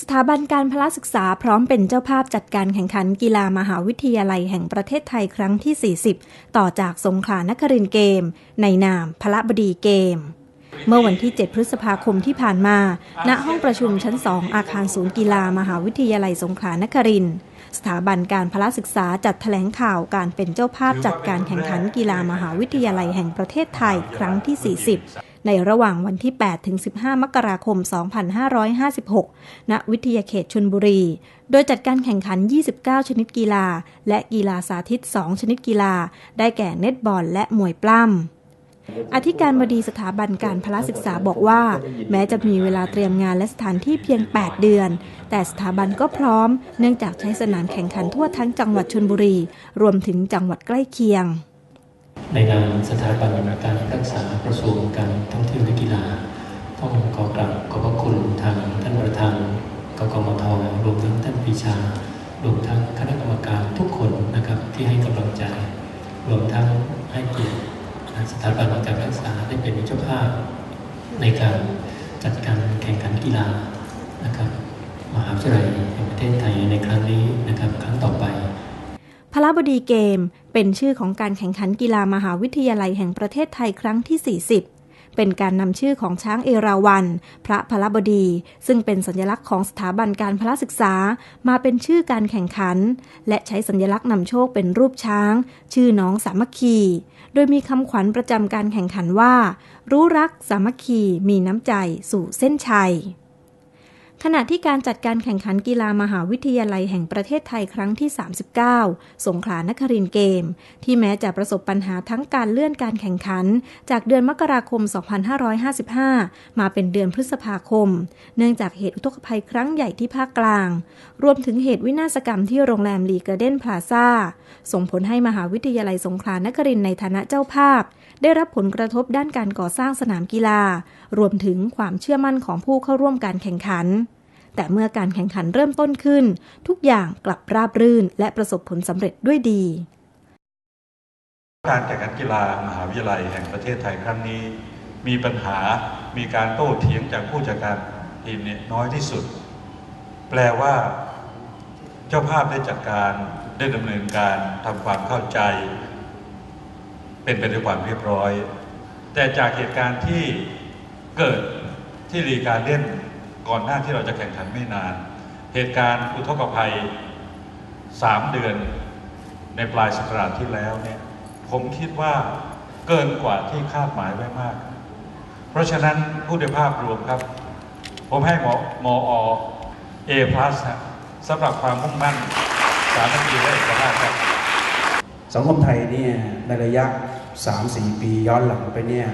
สถาบันการพละศึกษาพร้อมเป็นเจ้าภาพจัดการแข่งขันกีฬามหาวิทยาลัยแห่งประเทศไทยครั้งที่ 40 ต่อจากสงขลานครินเกม ในนามพละบดีเกม เมื่อวันที่ 7 พฤษภาคมที่ผ่านมา ณ ห้องประชุมชั้น 2 อาคารศูนย์กีฬามหาวิทยาลัยสงขลานครินสถาบันการพละศึกษาจัดแถลงข่าวการเป็นเจ้าภาพจัดการแข่งขันกีฬามหาวิทยาลัยแห่งประเทศไทยครั้งที่ 40 ในระหว่างวันที่ 8 ถึง 15 มกราคม 2556 ณ วิทยาเขตชนบุรี โดยจัดการแข่งขัน 29 ชนิดกีฬา และกีฬาสาธิต 2 ชนิดกีฬา ได้แก่เน็ตบอลและมวยปล้ำอธิการบดีสถาบันการพละศึกษาบอกว่า แม้จะมีเวลาเตรียมงานและสถานที่เพียง 8 เดือน แต่สถาบันก็พร้อม เนื่องจากใช้สนามแข่งขันทั่วทั้งจังหวัดชนบุรี รวมถึงจังหวัดใกล้เคียง ในนามสถาบันการรักษากระทรวงการท่องเที่ยวและกีฬา ต้องขอกราบขอบพระคุณทางท่านประธานกกมทรวมทั้งท่านปีชารวมทั้งคณะกรรมการทุกคนนะครับที่ให้กำลังใจ รวมทั้งให้เกียรติสถาบันการรักษาได้เป็นเจ้าภาพ ในการจัดการแข่งขันกีฬานะครับมหาวิทยาลัยแห่งประเทศไทยในครั้งนี้นะครับครั้งต่อไปพละบดีเกม เป็นชื่อของการแข่งขันกีฬามหาวิทยาลัยแห่งประเทศไทยครั้งที่ 40 เป็นการนำชื่อของช้างเอราวัณพระพละบดี ซึ่งเป็นสัญลักษณ์ของสถาบันการพละศึกษามาเป็นชื่อการแข่งขัน และใช้สัญลักษณ์นำโชคเป็นรูปช้าง ชื่อน้องสามัคคี โดยมีคำขวัญประจำการแข่งขันว่า รู้รักสามัคคีมีน้ำใจสู่เส้นชัย ขณะที่การจัดการแข่งขันกีฬามหาวิทยาลัยแห่งประเทศไทยครั้งที่ 39 สงขลานครินเกม ที่แม้จะประสบปัญหาทั้งการเลื่อนการแข่งขัน จากเดือนมกราคม 2555 มาเป็นเดือนพฤษภาคม เนื่องจากเหตุอุทกภัยครั้งใหญ่ที่ภาคกลาง รวมถึงเหตุวินาศกรรมที่โรงแรมลีเกเดนพลาซ่าส่งผลให้มหาวิทยาลัยสงขลานครินในฐานะเจ้าภาพ ได้รับผลกระทบด้านการก่อสร้างสนามกีฬา รวมถึงความเชื่อมั่นของผู้เข้าร่วมการแข่งขัน แต่เมื่อการแข่งขันเริ่มต้นขึ้น ทุกอย่างกลับราบรื่น และประสบผลสำเร็จด้วยดี การแข่งขันกีฬามหาวิทยาลัยแห่งประเทศไทยครั้งนี้ มีปัญหามีการโต้เถียงจากผู้จัดการทีมเนี่ยน้อยที่สุด แปลว่า เจ้าภาพได้จัดการได้ดำเนินการทำความเข้าใจ เป็นไปด้วยความเรียบร้อย แต่จากเหตุการณ์ที่เกิดที่รีการเล่น ก่อนหน้าที่เราจะแข่งขันไม่นาน เหตุการณ์อุทกภัยสามเดือนในปลายศักราชที่แล้วเนี่ยผมคิดว่าเกินกว่าที่คาดหมายไว้มาก เพราะฉะนั้นผู้ในภาพรวมครับ ผมให้หมอมอเอพลัสสำหรับความมุ่งมั่นสามัคคีและเอกภาพครับ สังคมไทยเนี่ยในระยะ 3-4 ปีย้อนหลังไปเนี่ย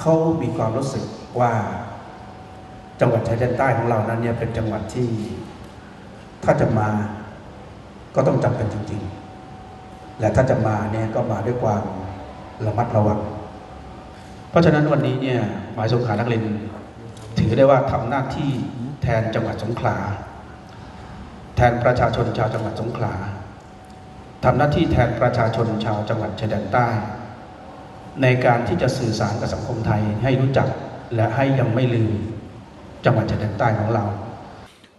เขามีความรู้สึกว่า จังหวัดชายแดนใต้ของเรานั้นเนี่ยเป็นจังหวัดที่ถ้าจะมาก็ต้องจำเป็นจริง ๆ และถ้าจะมาเนี่ยก็มาด้วยความระมัดระวัง เพราะฉะนั้นวันนี้เนี่ยหมายสงขลานักเรียนถือได้ว่าทำหน้าที่แทนจังหวัดสงขลา แทนประชาชนชาวจังหวัดสงขลาทำหน้าที่แทนประชาชนชาวจังหวัดชายแดนใต้ ในการที่จะสื่อสารกับสังคมไทยให้รู้จักและให้ยังไม่ลืม จังหวัดชายแดนใต้ของเรา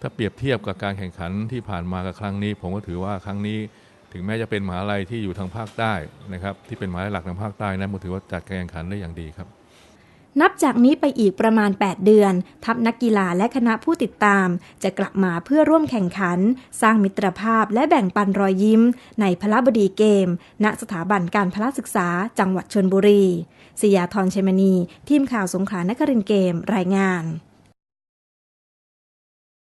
ถ้าเปรียบเทียบกับการแข่งขันที่ผ่านมากับครั้งนี้ ผมก็ถือว่าครั้งนี้ถึงแม้จะเป็นมหาลัยที่อยู่ทางภาคใต้นะครับที่เป็นมหาลัยหลักทางภาคใต้นะผมถือว่าจัดการแข่งขันได้อย่างดีครับ นับจากนี้ไปอีกประมาณ 8 เดือน ทัพนักกีฬาและคณะผู้ติดตาม จะกลับมาเพื่อร่วมแข่งขัน สร้างมิตรภาพและแบ่งปันรอยยิ้ม ในพละบดีเกม ณสถาบันการพละศึกษา จังหวัดชนบุรีสยาธรชัยมณีทีมข่าวสงขลานครินทร์เกม รายงาน